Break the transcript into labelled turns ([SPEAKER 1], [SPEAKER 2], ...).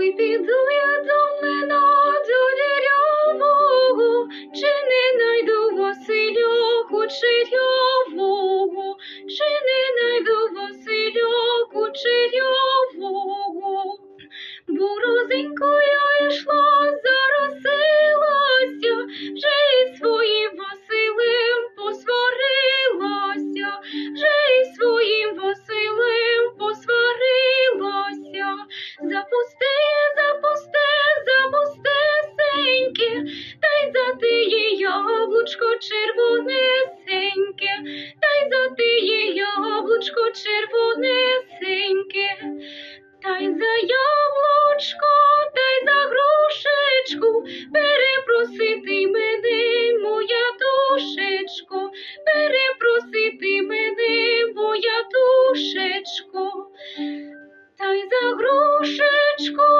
[SPEAKER 1] Піду я до млина чи не найду Васильоку чирявого, чи не найду Васильоку. Борозенько я йшла, заросилася, вже своїм Василем посварилася, вже своїм Василем посварилася. Яблучко червонесеньке, та й за тиє яблучко червонесеньке. Та й за яблучко, та й за грушечку, перепросити мене, моя душечко, перепросити мене, моя душечко. Та й за грушечку,